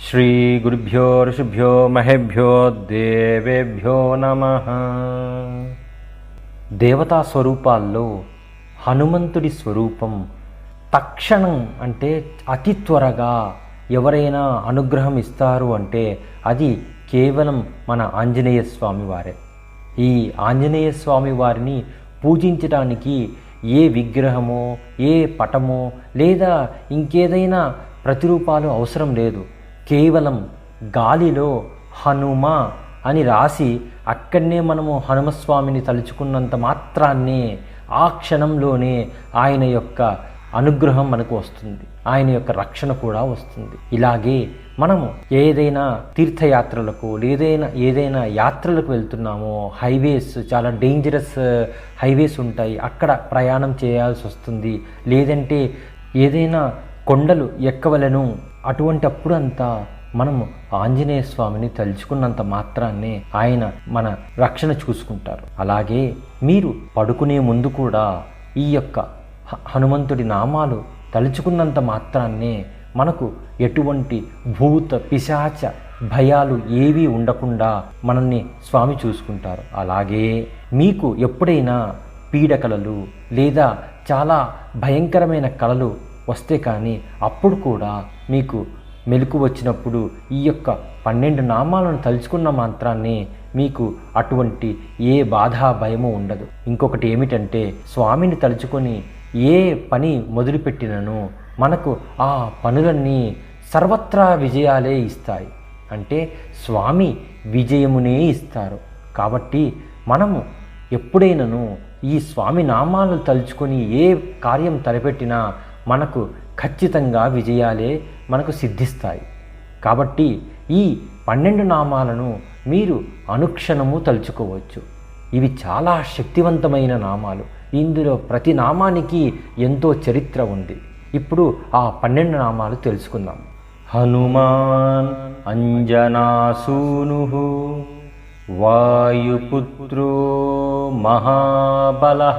శ్రీ గురుభ్యో ఋషిభ్యో మహేభ్యో దేవేభ్యో నమ దేవతా స్వరూపాల్లో హనుమంతుడి స్వరూపం తక్షణం అంటే అతి త్వరగా ఎవరైనా అనుగ్రహం ఇస్తారు అంటే అది కేవలం మన ఆంజనేయ స్వామి వారే. ఈ ఆంజనేయ స్వామి వారిని పూజించడానికి ఏ విగ్రహమో ఏ పటమో లేదా ఇంకేదైనా ప్రతిరూపాలు అవసరం లేదు. కేవలం గాలిలో హనుమ అని రాసి అక్కడనే మనము హనుమస్వామిని తలుచుకున్నంత మాత్రాన్నే ఆ క్షణంలోనే ఆయన యొక్క అనుగ్రహం మనకు వస్తుంది. ఆయన యొక్క రక్షణ కూడా వస్తుంది. ఇలాగే మనము ఏదైనా తీర్థయాత్రలకు లేదైనా ఏదైనా యాత్రలకు వెళ్తున్నామో హైవేస్ చాలా డేంజరస్ uh, హైవేస్ ఉంటాయి. అక్కడ ప్రయాణం చేయాల్సి వస్తుంది. లేదంటే ఏదైనా కొండలు ఎక్కవలను అటువంటి అప్పుడు అంతా మనము ఆంజనేయ స్వామిని తలుచుకున్నంత మాత్రాన్నే ఆయన మన రక్షణ చూసుకుంటారు. అలాగే మీరు పడుకునే ముందు కూడా ఈ యొక్క హ- హనుమంతుడి నామాలు తలుచుకున్నంత మాత్రాన్నే మనకు ఎటువంటి భూత పిశాచ భయాలు ఏవీ ఉండకుండా మనల్ని స్వామి చూసుకుంటారు. అలాగే మీకు ఎప్పుడైనా పీడకలలు లేదా చాలా భయంకరమైన కళలు వస్తే కానీ అప్పుడు కూడా మీకు మెలకు వచ్చినప్పుడు ఈ యొక్క పన్నెండు నామాలను తలుచుకున్న మాత్రాన్ని మీకు అటువంటి ఏ బాధ భయము ఉండదు. ఇంకొకటి ఏమిటంటే స్వామిని తలుచుకొని ఏ పని మొదలుపెట్టినను మనకు ఆ పనులన్నీ సర్వత్రా విజయాలే ఇస్తాయి. అంటే స్వామి విజయమునే ఇస్తారు. కాబట్టి మనము ఎప్పుడైనాను ఈ స్వామి నామాలను తలుచుకొని ఏ కార్యం తలపెట్టినా మనకు ఖచ్చితంగా విజయాలే మనకు సిద్ధిస్తాయి. కాబట్టి ఈ పన్నెండు నామాలను మీరు అనుక్షణము తలుచుకోవచ్చు. ఇవి చాలా శక్తివంతమైన నామాలు. ఇందులో ప్రతి నామానికి ఎంతో చరిత్ర ఉంది. ఇప్పుడు ఆ పన్నెండు నామాలు తెలుసుకుందాం. హనుమాన్ అంజనాసూను వాయుపుత్రో మహాబల.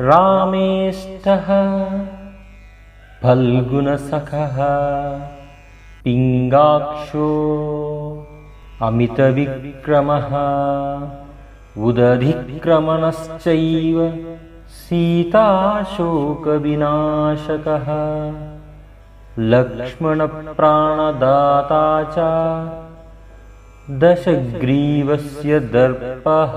रामेष्टः फल्गुनसखः पिङ्गाक्षो अमितविक्रमः उदधिक्रमणश्चैव सीताशोकविनाशकः लक्ष्मणप्राणदाता च दशग्रीवस्य दर्पः